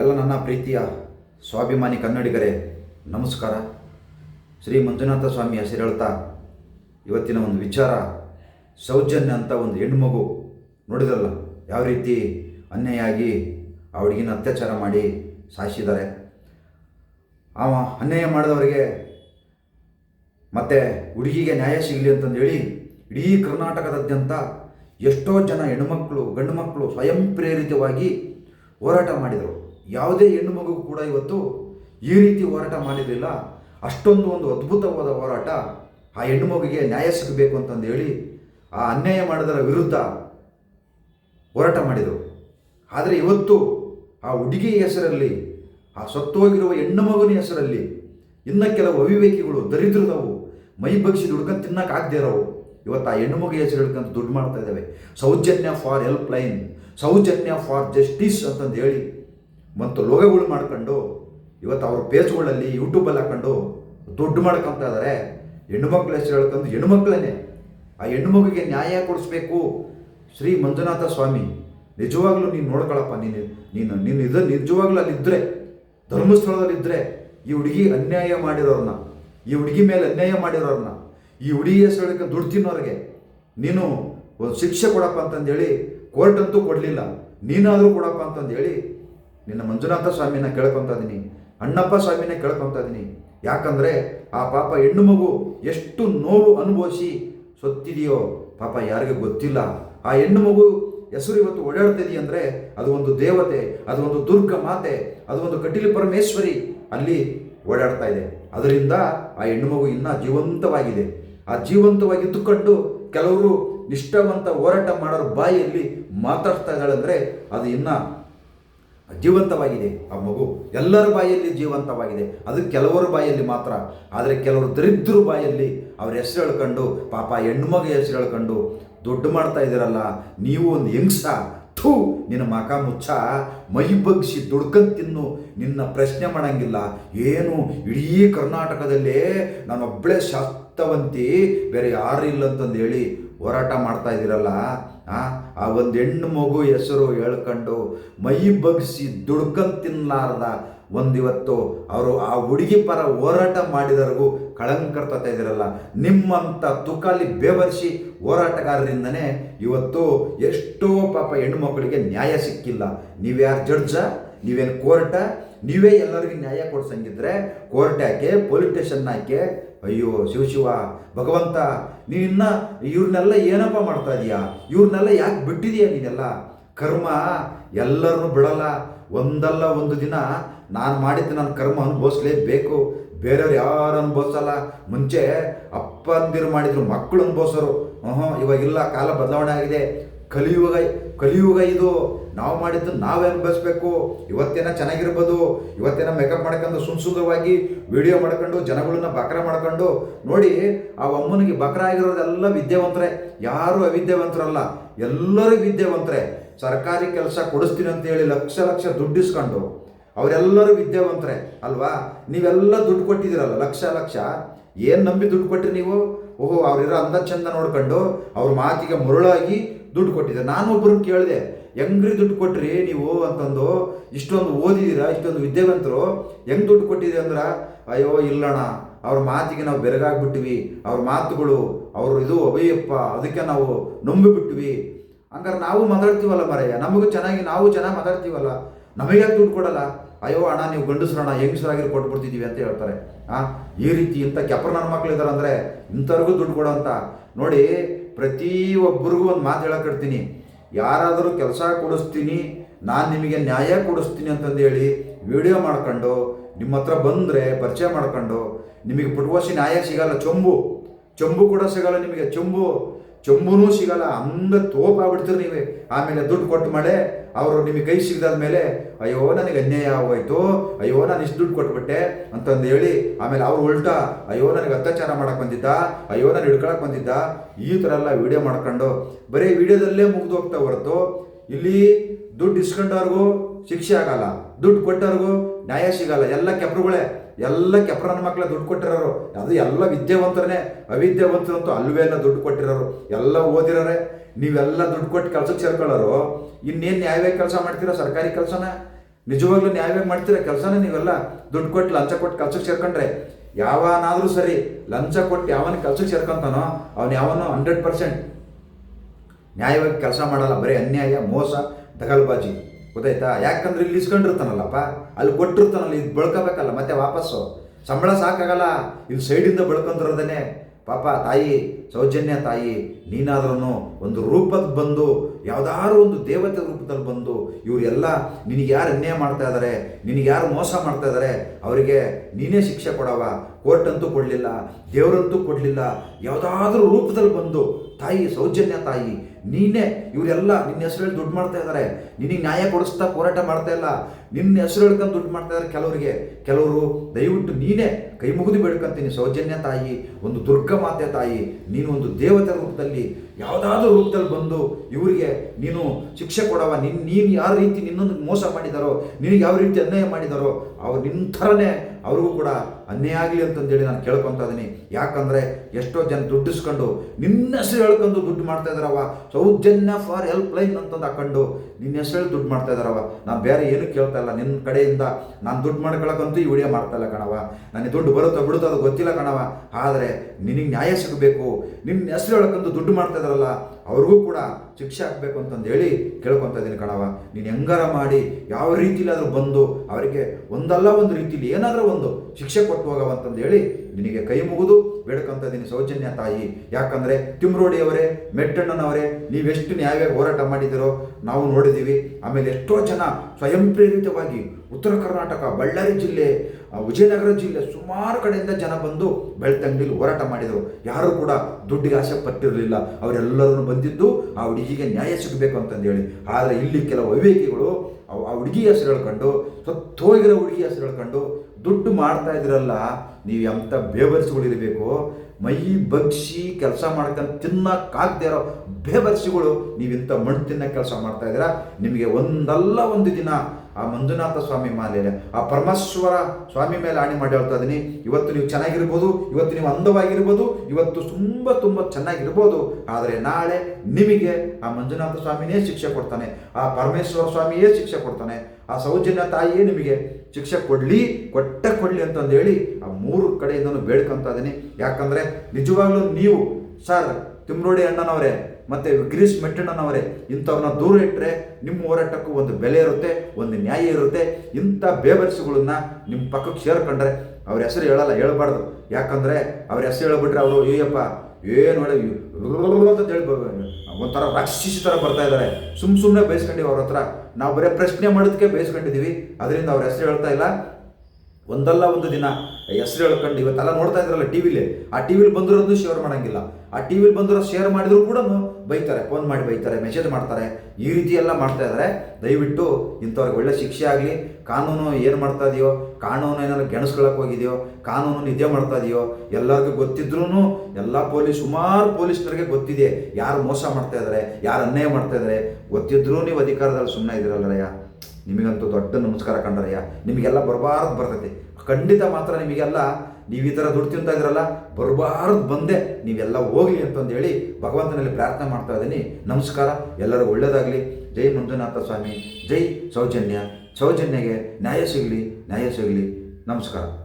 ಎಲ್ಲ ನನ್ನ ಪ್ರೀತಿಯ ಸ್ವಾಭಿಮಾನಿ ಕನ್ನಡಿಗರೇ, ನಮಸ್ಕಾರ. ಶ್ರೀ ಮಂಜುನಾಥ ಸ್ವಾಮಿ ಹೆಸರು ಇವತ್ತಿನ ಒಂದು ವಿಚಾರ, ಸೌಜನ್ಯ ಅಂತ ಒಂದು ಹೆಣ್ಮಗು ನೋಡಿದಲ್ಲ ಯಾವ ರೀತಿ ಅನ್ಯಾಯ ಆಗಿ ಆ ಹುಡುಗಿನ ಅತ್ಯಾಚಾರ ಮಾಡಿ ಸಾಯಿಸಿದ್ದಾರೆ. ಆ ಅನ್ಯಾಯ ಮಾಡಿದವರಿಗೆ ಮತ್ತು ಹುಡುಗಿಗೆ ನ್ಯಾಯ ಸಿಗಲಿ ಅಂತಂದೇಳಿ ಇಡೀ ಕರ್ನಾಟಕದಾದ್ಯಂತ ಎಷ್ಟೋ ಜನ ಹೆಣ್ಣುಮಕ್ಕಳು ಗಂಡು ಮಕ್ಕಳು ಸ್ವಯಂ ಪ್ರೇರಿತವಾಗಿ ಹೋರಾಟ ಮಾಡಿದರು. ಯಾವುದೇ ಹೆಣ್ಣು ಮಗು ಕೂಡ ಇವತ್ತು ಈ ರೀತಿ ಹೋರಾಟ ಮಾಡಿರಲಿಲ್ಲ ಅಷ್ಟೊಂದು ಒಂದು ಅದ್ಭುತವಾದ ಹೋರಾಟ ಆ ಹೆಣ್ಣು ಮಗುಗೆ ನ್ಯಾಯ ಸಿಗಬೇಕು ಅಂತಂದೇಳಿ ಆ ಅನ್ಯಾಯ ಮಾಡಿದರ ವಿರುದ್ಧ ಹೋರಾಟ ಮಾಡಿದರು. ಆದರೆ ಇವತ್ತು ಆ ಹುಡುಗಿ ಹೆಸರಲ್ಲಿ, ಆ ಸತ್ತೋಗಿರುವ ಹೆಣ್ಣು ಮಗುವಿನ ಹೆಸರಲ್ಲಿ ಇನ್ನು ಕೆಲವು ಅವಿವೇಕಿಗಳು ದರಿದ್ರದವು, ಮೈ ಬಗ್ಸಿ ದುಡ್ಕೊಂಡು ತಿನ್ನಕ್ಕಾಗದೇ ಇರೋವು. ಇವತ್ತು ಆ ಹೆಣ್ಣು ಮಗು ಹೆಸರು ಹಿಡ್ಕೊಂಡು ದುಡ್ಡು ಮಾಡ್ತಾ ಇದ್ದಾವೆ. Soujanya for help line Soujanya for justice ಅಂತಂದು ಹೇಳಿ ಮತ್ತು ಲೋಗೋಗಳು ಮಾಡ್ಕೊಂಡು ಇವತ್ತು ಅವ್ರ ಪೇಜ್ಗಳಲ್ಲಿ ಯೂಟ್ಯೂಬಲ್ಲಿ ಹಾಕೊಂಡು ದುಡ್ಡು ಮಾಡ್ಕೊತಾ ಇದ್ದಾರೆ ಹೆಣ್ಣು ಮಕ್ಳ ಹೆಸರು ಹೇಳ್ಕೊಂಡು ಹೆಣ್ಣು ಮಕ್ಕಳನ್ನೇ ಆ ಹೆಣ್ಣು ಮಗುಗೆ ನ್ಯಾಯ ಕೊಡಿಸ್ಬೇಕು. ಶ್ರೀ ಮಂಜುನಾಥ ಸ್ವಾಮಿ, ನಿಜವಾಗ್ಲೂ ನೀನು ನೋಡ್ಕೊಳಪ್ಪ, ನೀನು ನೀನು ನೀನು ಇದು ನಿಜವಾಗ್ಲೂ ಅಲ್ಲಿದ್ದರೆ ಧರ್ಮಸ್ಥಳದಲ್ಲಿದ್ದರೆ ಈ ಹುಡುಗಿ ಅನ್ಯಾಯ ಮಾಡಿರೋರನ್ನ ಈ ಹುಡುಗಿ ಮೇಲೆ ಅನ್ಯಾಯ ಮಾಡಿರೋರನ್ನ ಈ ಹುಡುಗಿ ಹೆಸರು ಹೇಳ್ಕೊಂಡು ದುಡ್ಡು ತಿನ್ನೋರಿಗೆ ನೀನು ಒಂದು ಶಿಕ್ಷೆ ಕೊಡಪ್ಪ ಅಂತಂದೇಳಿ, ಕೋರ್ಟ್ ಅಂತೂ ಕೊಡಲಿಲ್ಲ. ನೀನಾದರೂ ಕೊಡಪ್ಪ ಅಂತಂದೇಳಿ ನಿನ್ನ ಮಂಜುನಾಥ ಸ್ವಾಮಿನ ಕೇಳ್ಕೊತಾ ಇದ್ದೀನಿ ಅಣ್ಣಪ್ಪ ಸ್ವಾಮಿನ ಕೇಳ್ಕೊತಾ ಇದ್ದೀನಿ ಯಾಕಂದರೆ ಆ ಪಾಪ ಹೆಣ್ಣು ಮಗು ಎಷ್ಟು ನೋವು ಅನುಭವಿಸಿ ಸೊತ್ತಿದೆಯೋ ಪಾಪ ಯಾರಿಗೂ ಗೊತ್ತಿಲ್ಲ. ಆ ಹೆಣ್ಣು ಮಗು ಹೆಸರು ಇವತ್ತು ಓಡಾಡ್ತಿದೆಯಾ ಅಂದರೆ ಅದು ಒಂದು ದೇವತೆ, ಅದು ಒಂದು ದುರ್ಗ ಮಾತೆ, ಅದು ಒಂದು ಕಟೀಲು ಪರಮೇಶ್ವರಿ ಅಲ್ಲಿ ಓಡಾಡ್ತಾ ಇದೆ. ಅದರಿಂದ ಆ ಹೆಣ್ಣು ಮಗು ಇನ್ನೂ ಜೀವಂತವಾಗಿದೆ. ಆ ಜೀವಂತವಾಗಿದ್ದುಕೊಂಡು ಕೆಲವರು ನಿಷ್ಠಾವಂತ ಹೋರಾಟ ಮಾಡೋರ ಬಾಯಿಯಲ್ಲಿ ಮಾತಾಡ್ತಾ ಇದ್ದಾಳೆ ಅಂದರೆ ಅದು ಇನ್ನೂ ಜೀವಂತವಾಗಿದೆ ಆ ಮಗು. ಎಲ್ಲರ ಬಾಯಲ್ಲಿ ಜೀವಂತವಾಗಿದೆ. ಅದು ಕೆಲವರ ಬಾಯಲ್ಲಿ ಮಾತ್ರ. ಆದರೆ ಕೆಲವರು ದರಿದ್ರ ಬಾಯಲ್ಲಿ ಅವ್ರ ಹೆಸರು ಹೇಳ್ಕೊಂಡು, ಪಾಪ ಹೆಣ್ಮಗ ಹೆಸರು ಹೇಳ್ಕೊಂಡು, ದೊಡ್ಡ ಮಾಡ್ತಾ ಇದ್ದೀರಲ್ಲ ನೀವು ಒಂದು ಹೆಂಗ್ಸ. ಥೂ, ನಿನ್ನ ಮಕ ಮುಚ್ಚ. ಮೈ ಬಗ್ಸಿ ದುಡ್ಕಂತ ತಿನ್ನು. ನಿನ್ನ ಪ್ರಶ್ನೆ ಮಾಡಂಗಿಲ್ಲ. ಏನು, ಇಡೀ ಕರ್ನಾಟಕದಲ್ಲೇ ನಾನೊಬ್ಬಳೇ ಶಾಸ್ತವಂತಿ, ಬೇರೆ ಯಾರು ಇಲ್ಲ ಅಂತಂದು ಹೇಳಿ ಹೋರಾಟ ಮಾಡ್ತಾ ಇದ್ದೀರಲ್ಲ ಆ? ಆ ಒಂದು ಹೆಣ್ಣು ಮಗು ಹೆಸರು ಹೇಳ್ಕೊಂಡು ಮೈ ಬಗ್ಸಿ ದುಡ್ಕಂತ ತಿನ್ನಲಾರ್ದ ಒಂದಿವತ್ತು ಅವರು ಆ ಹುಡುಗಿ ಪರ ಹೋರಾಟ ಮಾಡಿದವ್ರಿಗೂ ಕಳಂಕರ್ತತಾ ಇದ್ದೀರಲ್ಲ ನಿಮ್ಮಂಥ ತುಕಾಲಿ ಬೇವರಿಸಿ ಹೋರಾಟಗಾರರಿಂದನೇ ಇವತ್ತು ಎಷ್ಟೋ ಪಾಪ ಹೆಣ್ಣು ಮಕ್ಕಳಿಗೆ ನ್ಯಾಯ ಸಿಕ್ಕಿಲ್ಲ. ನೀವ್ಯಾರು ಜಡ್ಜ? ನೀವೇನು ಕೋರ್ಟ? ನೀವೇ ಎಲ್ಲರಿಗೂ ನ್ಯಾಯ ಕೊಡ್ಸಂಗಿದ್ರೆ ಕೋರ್ಟ್ ಯಾಕೆ, ಪೊಲೀಸ್ ಸ್ಟೇಷನ್ ಯಾಕೆ? ಅಯ್ಯೋ ಶಿವಶಿವ ಶಿವ ಭಗವಂತ ನೀನ್ನ ಇವ್ರನ್ನೆಲ್ಲ ಏನಪ್ಪ ಮಾಡ್ತಾ ಇದೀಯಾ? ಇವ್ರನ್ನೆಲ್ಲ ಯಾಕೆ ಬಿಟ್ಟಿದೀಯ ನೀನೆಲ್ಲ? ಕರ್ಮ ಎಲ್ಲರನ್ನು ಬಿಡಲ್ಲ. ಒಂದಲ್ಲ ಒಂದು ದಿನ ನಾನು ಮಾಡಿದ್ದು ನನ್ನ ಕರ್ಮ ಅನುಭವಿಸ್ಲೇಬೇಕು. ಬೇರೆಯವ್ರು ಯಾರು ಅನುಭವಿಸಲ್ಲ. ಮುಂಚೆ ಅಪ್ಪಂದಿರು ಮಾಡಿದ್ರು ಮಕ್ಕಳು ಅನುಭವಿಸೋರು. ಹ್ಞೂ ಇವಾಗಿಲ್ಲ ಕಾಲ ಬದಲಾವಣೆ ಆಗಿದೆ. ಕಲಿಯುಗ ಕಲಿಯುಗ ಇದು. ನಾವು ಮಾಡಿದ್ದು ನಾವೇ ಅನುಭವಿಸ್ಬೇಕು. ಇವತ್ತೇನ ಚೆನ್ನಾಗಿರ್ಬೋದು. ಇವತ್ತೇನ ಮೇಕಪ್ ಮಾಡ್ಕೊಂಡು ಸುಮ್ ಸುಂದರವಾಗಿ ವಿಡಿಯೋ ಮಾಡ್ಕೊಂಡು ಜನಗಳನ್ನ ಬಕ್ರ ಮಾಡ್ಕೊಂಡು ನೋಡಿ, ಆ ಅಮ್ಮನಿಗೆ ಬಕ್ರ ಆಗಿರೋದೆಲ್ಲ ವಿದ್ಯಾವಂತರೇ. ಯಾರು ಅವಿದ್ಯಾವಂತರಲ್ಲ. ಎಲ್ಲರೂ ವಿದ್ಯಾವಂತರೇ. ಸರ್ಕಾರಿ ಕೆಲಸ ಕೊಡಿಸ್ತೀನಿ ಅಂತ ಹೇಳಿ ಲಕ್ಷ ಲಕ್ಷ ದುಡ್ಡಿಸ್ಕೊಂಡು ಅವರೆಲ್ಲರೂ ವಿದ್ಯಾವಂತರೇ, ಅಲ್ವಾ? ನೀವೆಲ್ಲ ದುಡ್ಡು ಕೊಟ್ಟಿದ್ದೀರಲ್ಲ, ಲಕ್ಷ ಲಕ್ಷ. ಏನು ನಂಬಿ ದುಡ್ಡು ಕೊಟ್ಟರೆ ನೀವು? ಓಹೋ, ಅವರಿರೋ ಅಂದ ಚಂದ ನೋಡ್ಕೊಂಡು ಅವ್ರ ಮಾತಿಗೆ ಮರುಳಾಗಿ ದುಡ್ಡು ಕೊಟ್ಟಿದ್ದೆ. ನಾನು ಒಬ್ಬರು ಕೇಳಿದೆ, ಹೆಂಗ್ರಿ ದುಡ್ಡು ಕೊಟ್ರಿ ನೀವು? ಅಂತಂದು, ಇಷ್ಟೊಂದು ಓದಿದ್ದೀರಾ ಇಷ್ಟೊಂದು ವಿದ್ಯಾವಂತರು ಹೆಂಗ್ ದುಡ್ಡು ಕೊಟ್ಟಿದ್ದೀರಿ ಅಂದ್ರೆ? ಅಯ್ಯೋ, ಇಲ್ಲಣ್ಣ, ಅವ್ರ ಮಾತಿಗೆ ನಾವು ಬೆರಗಾಗ್ಬಿಟ್ಟಿವಿ ಅವ್ರ ಮಾತುಗಳು, ಅವ್ರ ಇದು ಅಭಯಪ್ಪ ಅದಕ್ಕೆ ನಾವು ನಂಬಿಬಿಟ್ವಿ ಹಂಗಾರೆ ನಾವು ಮಾತಾಡ್ತೀವಲ್ಲ ಮರೆಯ, ನಮಗೂ ಚೆನ್ನಾಗಿ, ನಾವು ಚೆನ್ನಾಗಿ ಮಾತಾಡ್ತೀವಲ್ಲ. ನಮಗೆ ದುಡ್ಡು ಕೊಡಲ್ಲ. ಅಯ್ಯೋ ಅಣ್ಣ, ನೀವು ಗಂಡಸ್ರಣ್ಣ ಹೆಂಗಸರಾಗಿ ಕೊಟ್ಬಿಡ್ತಿದ್ದೀವಿ ಅಂತ ಹೇಳ್ತಾರೆ. ಆ, ಈ ರೀತಿ ಇಂಥ ಕೆಪ್ರ ನನ್ನ ಮಕ್ಳು ಅಂದರೆ ಇಂಥವ್ರಿಗೂ ದುಡ್ಡು ಕೊಡೋ ಅಂತ. ನೋಡಿ ಪ್ರತಿ ಒಬ್ಬರಿಗೂ ಒಂದು ಮಾತು ಹೇಳಕ್ಕಿಡ್ತೀನಿ ಯಾರಾದರೂ ಕೆಲಸ ಕೊಡಿಸ್ತೀನಿ, ನಾನು ನಿಮಗೆ ನ್ಯಾಯ ಕೊಡಿಸ್ತೀನಿ ಅಂತಂದೇಳಿ ವಿಡಿಯೋ ಮಾಡ್ಕೊಂಡು, ನಿಮ್ಮ ಹತ್ರ ಬಂದರೆ ಪರಿಚಯ ಮಾಡ್ಕೊಂಡು, ನಿಮಗೆ ಪುಟ್ವಸಿ ನ್ಯಾಯ ಸಿಗಲ್ಲ, ಚೊಂಬು. ಚೊಂಬು ಕೂಡ ಸಿಗಲ್ಲ ನಿಮಗೆ, ಚೊಂಬು. ಚೊಂಬುನೂ ಸಿಗಲ್ಲ, ಅಂದ ತೋಪಾಗ್ಬಿಡ್ತೀರಿ ನೀವೇ. ಆಮೇಲೆ ದುಡ್ಡು ಕೊಟ್ಟು ಮಳೆ ಅವರು ನಿಮಗೆ ಕೈ ಸಿಗದಾದ ಮೇಲೆ, ಅಯ್ಯೋ, ನನಗೆ ಅನ್ಯಾಯ ಆಗೋಯ್ತು, ಅಯ್ಯೋ, ನಾನು ಇಷ್ಟು ದುಡ್ಡು ಕೊಟ್ಬಿಟ್ಟೆ ಅಂತಂದು ಹೇಳಿ, ಆಮೇಲೆ ಅವ್ರು ಉಲ್ಟಾ, ಅಯ್ಯೋ, ನನಗೆ ಅತ್ಯಾಚಾರ ಮಾಡಕ್ಕೆ ಬಂದಿದ್ದ, ಅಯ್ಯೋ, ನಾನು ಹಿಡ್ಕೊಳಕ್ಕೆ ಬಂದಿದ್ದ, ಈ ಥರ ಎಲ್ಲ ವಿಡಿಯೋ ಮಾಡ್ಕೊಂಡು, ಬರೀ ವಿಡಿಯೋದಲ್ಲೇ ಮುಗ್ದು ಹೋಗ್ತಾ ಹೊರತು, ಇಲ್ಲಿ ದುಡ್ಡು ಇಸ್ಕೊಂಡವ್ರಿಗೂ ಶಿಕ್ಷೆ ಆಗಲ್ಲ, ದುಡ್ಡು ಕೊಟ್ಟವ್ರಿಗೂ ನ್ಯಾಯ ಸಿಗಲ್ಲ, ಎಲ್ಲ ಕೆಪ್ರುಗಳೇ ಎಲ್ಲ ಕೆಪ್ರನ ಮಕ್ಕಳ ದುಡ್ಡು ಕೊಟ್ಟಿರೋರು. ಅದು ಎಲ್ಲ ವಿದ್ಯಾವಂತರೇ ಅವಿದ್ಯಾವಂತರಂತೂ ಅಲ್ವೇ ಎಲ್ಲ ದುಡ್ಡು ಕೊಟ್ಟಿರೋರು. ಎಲ್ಲ ಓದಿರೋರೆ. ನೀವೆಲ್ಲ ದುಡ್ಡು ಕೊಟ್ಟು ಕೆಲಸಕ್ಕೆ ಸೇರ್ಕೊಳ್ಳೋರು. ಇನ್ನೇನು ನ್ಯಾಯವಾಗಿ ಕೆಲಸ ಮಾಡ್ತೀರಾ? ಸರ್ಕಾರಿ ಕೆಲಸನ? ನಿಜವಾಗ್ಲೂ ನ್ಯಾಯವಾಗಿ ಮಾಡ್ತೀರಾ ಕೆಲಸನ? ನೀವೆಲ್ಲ ದುಡ್ಡು ಕೊಟ್ಟು ಲಂಚ ಕೊಟ್ಟು ಕೆಲಸಕ್ಕೆ ಸೇರ್ಕೊಂಡ್ರೆ ಯಾವನಾದರೂ ಸರಿ ಲಂಚ ಕೊಟ್ಟು ಯಾವನ ಕೆಲಸಕ್ಕೆ ಸೇರ್ಕೊಂತಾನೋ ಅವನು ಯಾವನು ಹಂಡ್ರೆಡ್ ಪರ್ಸೆಂಟ್ ನ್ಯಾಯವಾಗಿ ಕೆಲಸ ಮಾಡಲ್ಲ. ಬರೀ ಅನ್ಯಾಯ, ಮೋಸ, ದಗಲ್ಬಾಜಿ. ಗೊತ್ತಾಯ್ತಾ? ಯಾಕಂದ್ರೆ ಇಲ್ಲಿ ಇಸ್ಕೊಂಡಿರ್ತಾನಲ್ಲಪ್ಪ? ಅಲ್ಲಿ ಕೊಟ್ಟಿರ್ತಾನಲ್ಲ, ಇದು ಬೆಳ್ಕೋಬೇಕಲ್ಲ, ಮತ್ತೆ ವಾಪಸ್ಸು. ಸಂಬಳ ಸಾಕಾಗಲ್ಲ ಇಲ್ಲಿ ಸೈಡಿಂದ ಬೆಳ್ಕೊಂತಿರೋದೇನೆ ಪಾಪ, ತಾಯಿ, ಸೌಜನ್ಯ ತಾಯಿ ನೀನಾದ್ರೂ ಒಂದು ರೂಪದ ಬಂದು, ಯಾವ್ದಾದ್ರು ಒಂದು ದೇವತೆ ರೂಪದಲ್ಲಿ ಬಂದು ಇವರೆಲ್ಲ ನಿನಗೆ ಯಾರು ಅನ್ಯಾಯ ಮಾಡ್ತಾ ಇದ್ದಾರೆ ನಿನಗೆ ಯಾರು ಮೋಸ ಮಾಡ್ತಾ ಇದ್ದಾರೆ ಅವರಿಗೆ ನೀನೇ ಶಿಕ್ಷೆ ಕೊಡವ. ಕೋರ್ಟ್ ಅಂತೂ ಕೊಡಲಿಲ್ಲ, ದೇವರಂತೂ ಕೊಡಲಿಲ್ಲ. ಯಾವುದಾದ್ರೂ ರೂಪದಲ್ಲಿ ಬಂದು, ತಾಯಿ, ಸೌಜನ್ಯ ತಾಯಿ, ನೀನೇ ಇವರೆಲ್ಲ ನಿನ್ನ ಹೆಸರು ಹೇಳಿ ದುಡ್ಡು ಮಾಡ್ತಾ ಇದ್ದಾರೆ. ನಿನಗೆ ನ್ಯಾಯ ಕೊಡಿಸ್ತಾ ಹೋರಾಟ ಮಾಡ್ತಾ ಇಲ್ಲ. ನಿನ್ನ ಹೆಸರು ಹೇಳ್ಕೊಂಡು ದುಡ್ಡು ಮಾಡ್ತಾ ಇದ್ದಾರೆ ಕೆಲವರಿಗೆ. ಕೆಲವರು, ದಯವಿಟ್ಟು ನೀನೇ ಕೈ ಮುಗಿದು ಬೇಡ್ಕೊಂತೀನಿ. ಸೌಜನ್ಯ ತಾಯಿ, ಒಂದು ದುರ್ಗ ಮಾತೆ ತಾಯಿ, ನೀನು ಒಂದು ದೇವತೆ ರೂಪದಲ್ಲಿ, ಯಾವುದಾದ್ರೂ ರೂಪದಲ್ಲಿ ಬಂದು ಇವರಿಗೆ ನೀನು ಶಿಕ್ಷೆ ಕೊಡವ. ನಿನ್, ನೀನು ಯಾವ ರೀತಿ ನಿನ್ನೊಂದು ಮೋಸ ಮಾಡಿದಾರೋ, ನಿನಗೆ ಯಾವ ರೀತಿ ಅನ್ಯಾಯ ಮಾಡಿದಾರೋ, ಅವ್ರು ನಿನ್ನ ಥರನೇ ಅವ್ರಿಗೂ ಕೂಡ ಅನ್ಯಾಯ ಆಗಲಿ ಅಂತಂದೇಳಿ ನಾನು ಕೇಳ್ಕೊತಾ ಇದ್ದೀನಿ ಯಾಕಂದರೆ ಎಷ್ಟೋ ಜನ ದುಡ್ಡಿಸ್ಕೊಂಡು ನಿನ್ನ ಹೆಸರು ಹೇಳ್ಕೊಂಡು ದುಡ್ಡು ಮಾಡ್ತಾ ಇದಾರವ ಸೌಜನ್ಯ ಫಾರ್ ಹೆಲ್ಪ್ ಲೈನ್ ಅಂತಂದು ಹಾಕೊಂಡು, ನಿನ್ನ ಹೆಸರು ದುಡ್ಡು ಮಾಡ್ತಾ ಇದಾರವ ನಾನು ಬೇರೆ ಏನು ಕೇಳ್ತಾ ಇಲ್ಲ. ನಿನ್ನ ಕಡೆಯಿಂದ ನಾನು ದುಡ್ಡು ಮಾಡ್ಕೊಳಕ್ಕಂತೂ ಈ ವಿಡಿಯೋ ಮಾಡ್ತಾ ಇಲ್ಲ ಕಣವ ನನಗೆ ದುಡ್ಡು ಬರುತ್ತೋ ಬಿಡುತ್ತೋ ಅದು ಗೊತ್ತಿಲ್ಲ ಕಣವ ಆದರೆ ನಿನಗೆ ನ್ಯಾಯ ಸಿಗಬೇಕು. ನಿನ್ನ ಹೆಸರು ಹೇಳ್ಕೊಂಡು ದುಡ್ಡು ಮಾಡ್ತಾ ಇದಾರಲ್ಲ, ಅವ್ರಿಗೂ ಕೂಡ ಶಿಕ್ಷೆ ಹಾಕಬೇಕು ಅಂತಂದು ಹೇಳಿ ಕೇಳ್ಕೊತಾ ಇದ್ದೀನಿ ಕಣವ ನೀನು ಹೆಂಗಾರ ಮಾಡಿ, ಯಾವ ರೀತಿಯಲ್ಲಾದರೂ ಬಂದು, ಅವರಿಗೆ ಒಂದಲ್ಲ ಒಂದು ರೀತಿಲಿ ಏನಾದರೂ ಒಂದು ಶಿಕ್ಷೆ ಕೊಟ್ಟು ಹೋಗವ ಅಂತಂದು ಹೇಳಿ ನಿನಗೆ ಕೈ ಮುಗಿದು ಬೇಡ್ಕೊಂತ ಇದ್ದೀನಿ ಸೌಜನ್ಯ ತಾಯಿ. ಯಾಕಂದರೆ ತಿಮ್ರೋಡಿಯವರೇ ಮೆಟ್ಟಣ್ಣನವರೇ, ನೀವೆಷ್ಟು ನ್ಯಾಯವಾಗಿ ಹೋರಾಟ ಮಾಡಿದಿರೋ ನಾವು ನೋಡಿದ್ದೀವಿ. ಆಮೇಲೆ ಎಷ್ಟೋ ಜನ ಸ್ವಯಂ ಪ್ರೇರಿತವಾಗಿ ಉತ್ತರ ಕರ್ನಾಟಕ, ಬಳ್ಳಾರಿ ಜಿಲ್ಲೆ ವಿಜಯನಗರ ಜಿಲ್ಲೆ ಸುಮಾರು ಕಡೆಯಿಂದ ಜನ ಬಂದು ಬೆಳ್ತಂಗಡಿಲಿ ಹೋರಾಟ ಮಾಡಿದರು. ಯಾರು ಕೂಡ ದುಡ್ಡಿಗೆ ಆಸೆ ಪಟ್ಟಿರಲಿಲ್ಲ. ಅವರೆಲ್ಲರೂ ಬಂದಿದ್ದು ಆ ಹುಡುಗಿಗೆ ನ್ಯಾಯ ಸಿಗಬೇಕು ಅಂತಂದೇಳಿ. ಆದರೆ ಇಲ್ಲಿ ಕೆಲವು ವಿವೇಕಿಗಳು ಆ ಹುಡುಗಿ ಹೆಸರು ಹೇಳ್ಕೊಂಡು, ಸತ್ತೋಗಿರೋ ಹುಡುಗಿ ಹೆಸರು ಹೇಳ್ಕೊಂಡು ದುಡ್ಡು ಮಾಡ್ತಾ ಇದ್ರಲ್ಲ ನೀವು ಎಂಥ ಬೇವರ್ಸಿಗಳಿರಬೇಕು ಮೈ ಬಗ್ಸಿ ಕೆಲಸ ಮಾಡ್ಕೊಂಡು ತಿನ್ನಕ್ಕಾಗದೇ ಇರೋ ಬೇಬರ್ಸಿಗಳು ನೀವು ಇಂಥ ಮಣ್ಣು ತಿನ್ನ ಕೆಲಸ ಮಾಡ್ತಾ ಇದ್ದೀರಾ? ನಿಮಗೆ ಒಂದಲ್ಲ ಒಂದು ದಿನ ಆ ಮಂಜುನಾಥ ಸ್ವಾಮಿ ಮಾಲೆಯಲ್ಲಿ ಆ ಪರಮೇಶ್ವರ ಸ್ವಾಮಿ ಮೇಲೆ ಆಣಿ ಮಾಡಿ ಹೇಳ್ತಾ ಇದ್ದೀನಿ ಇವತ್ತು ನೀವು ಚೆನ್ನಾಗಿರ್ಬೋದು, ಇವತ್ತು ನೀವು ಅಂದವಾಗಿರ್ಬೋದು, ಇವತ್ತು ತುಂಬ ತುಂಬ ಚೆನ್ನಾಗಿರ್ಬೋದು. ಆದರೆ ನಾಳೆ ನಿಮಗೆ ಆ ಮಂಜುನಾಥ ಸ್ವಾಮಿನೇ ಶಿಕ್ಷೆ ಕೊಡ್ತಾನೆ. ಆ ಪರಮೇಶ್ವರ ಸ್ವಾಮಿಯೇ ಶಿಕ್ಷೆ ಕೊಡ್ತಾನೆ. ಆ ಸೌಜನ್ಯ ತಾಯಿಯೇ ನಿಮಗೆ ಶಿಕ್ಷೆ ಕೊಡಲಿ, ಕೊಟ್ಟ ಕೊಡಲಿ ಅಂತಂದು ಹೇಳಿ ಆ ಮೂರು ಕಡೆಯಿಂದನೂ ಬೇಡ್ಕೊಂತ ಇದ್ದೀನಿ ಯಾಕಂದರೆ ನಿಜವಾಗ್ಲೂ ನೀವು, ಸರ್, ತಿಮ್ರೋಡಿ ಅಣ್ಣನವರೇ, ಮತ್ತು ಗಿರೀಶ್ ಮೆಟ್ಟಣ್ಣನವರೇ, ಇಂಥವ್ರನ್ನ ದೂರ ಇಟ್ಟರೆ ನಿಮ್ಮ ಹೋರಾಟಕ್ಕೂ ಒಂದು ಬೆಲೆ ಇರುತ್ತೆ, ಒಂದು ನ್ಯಾಯ ಇರುತ್ತೆ. ಇಂಥ ಬೇಬರ್ಸುಗಳನ್ನ ನಿಮ್ಮ ಪಕ್ಕಕ್ಕೆ ಸೇರ್ಕೊಂಡ್ರೆ ಅವ್ರ ಹೆಸರು ಹೇಳಲ್ಲ, ಹೇಳಬಾರ್ದು. ಯಾಕಂದರೆ ಅವ್ರ ಹೆಸರು ಹೇಳ್ಬಿಟ್ರೆ ಅವರು ಅಯ್ಯಪ್ಪ ಏನು ಅಂತ ಹೇಳಿ ಒಂಥರ ರಾಕ್ಷಸಿ ಥರ ಬರ್ತಾ ಇದ್ದಾರೆ ಸುಮ್ಮ ಸುಮ್ಮನೆ ಬೇಯಿಸ್ಕೊಂಡಿವಿ ಅವ್ರ ಹತ್ರ. ನಾವು ಬರೀ ಪ್ರಶ್ನೆ ಮಾಡೋದಕ್ಕೆ ಬೇಯಿಸ್ಕೊಂಡಿದ್ದೀವಿ ಅದರಿಂದ ಅವ್ರ ಹೆಸರು ಹೇಳ್ತಾ ಇಲ್ಲ. ಒಂದಲ್ಲ ಒಂದು ದಿನ. ಹೆಸರು ಹೇಳ್ಕೊಂಡು ಇವತ್ತೆಲ್ಲ ನೋಡ್ತಾ ಇದ್ರಲ್ಲ ಟಿ ವಿಲಿ ಆ ಟಿ ವಿಲಿ ಬಂದಿರೋದು ಶೇರ್ ಮಾಡಂಗಿಲ್ಲ. ಆ ಟಿ ವಿಲಿ ಬಂದಿರೋ ಶೇರ್ ಮಾಡಿದ್ರು ಕೂಡ ಬೈತಾರೆ ಫೋನ್ ಮಾಡಿ ಬೈತಾರೆ ಮೆಸೇಜ್ ಮಾಡ್ತಾರೆ. ಈ ರೀತಿ ಎಲ್ಲ ಮಾಡ್ತಾ ಇದ್ದಾರೆ ದಯವಿಟ್ಟು ಇಂಥವ್ರಿಗೆ ಒಳ್ಳೆ ಶಿಕ್ಷೆ ಆಗಲಿ. ಕಾನೂನು ಏನು ಮಾಡ್ತಾ ಇದೆಯೋ, ಕಾನೂನು ಏನಾದ್ರು ಗೆಣಸ್ಕೊಳಕ್ಕೆ ಹೋಗಿದೆಯೋ, ಕಾನೂನು ನಿದ್ದೆ ಮಾಡ್ತಾ ಇದೆಯೋ, ಎಲ್ಲರಿಗೂ ಗೊತ್ತಿದ್ರೂ ಎಲ್ಲ ಪೊಲೀಸ್, ಸುಮಾರು ಪೊಲೀಸ್ನರಿಗೆ ಗೊತ್ತಿದೆ. ಯಾರು ಮೋಸ ಮಾಡ್ತಾ ಇದ್ದಾರೆ ಯಾರು ಅನ್ಯಾಯ ಮಾಡ್ತಾ ಇದ್ದಾರೆ ಗೊತ್ತಿದ್ರೂ ನೀವು ಅಧಿಕಾರದಲ್ಲಿ ಸುಮ್ಮನೆ ಇದಿರಲ್ಲರಯ್ಯ ನಿಮಗಂತೂ ದೊಡ್ಡ ನಮಸ್ಕಾರ ಕಂಡರಯ್ಯ. ನಿಮಗೆಲ್ಲ ಬರಬಾರ್ದು ಬರ್ತೈತಿ. ಖಂಡಿತ ಮಾತ್ರ ನಿಮಗೆಲ್ಲ, ನೀವು ಈ ಥರ ದುಡ್ಡು ತಿಂತಾ ಇದ್ರಲ್ಲ ಬರಬಾರ್ದು ಬಂದೆ. ನೀವೆಲ್ಲ ಹೋಗ್ಲಿ ಅಂತಂದೇಳಿ ಭಗವಂತನಲ್ಲಿ ಪ್ರಾರ್ಥನೆ ಮಾಡ್ತಾ ಇದ್ದೀನಿ. ನಮಸ್ಕಾರ. ಎಲ್ಲರೂ ಒಳ್ಳೆಯದಾಗಲಿ ಜೈ ಮಂಜುನಾಥ ಸ್ವಾಮಿ. ಜೈ ಸೌಜನ್ಯ. ಸೌಜನ್ಯಗೆ ನ್ಯಾಯ ಸಿಗಲಿ ನ್ಯಾಯ ಸಿಗಲಿ. ನಮಸ್ಕಾರ.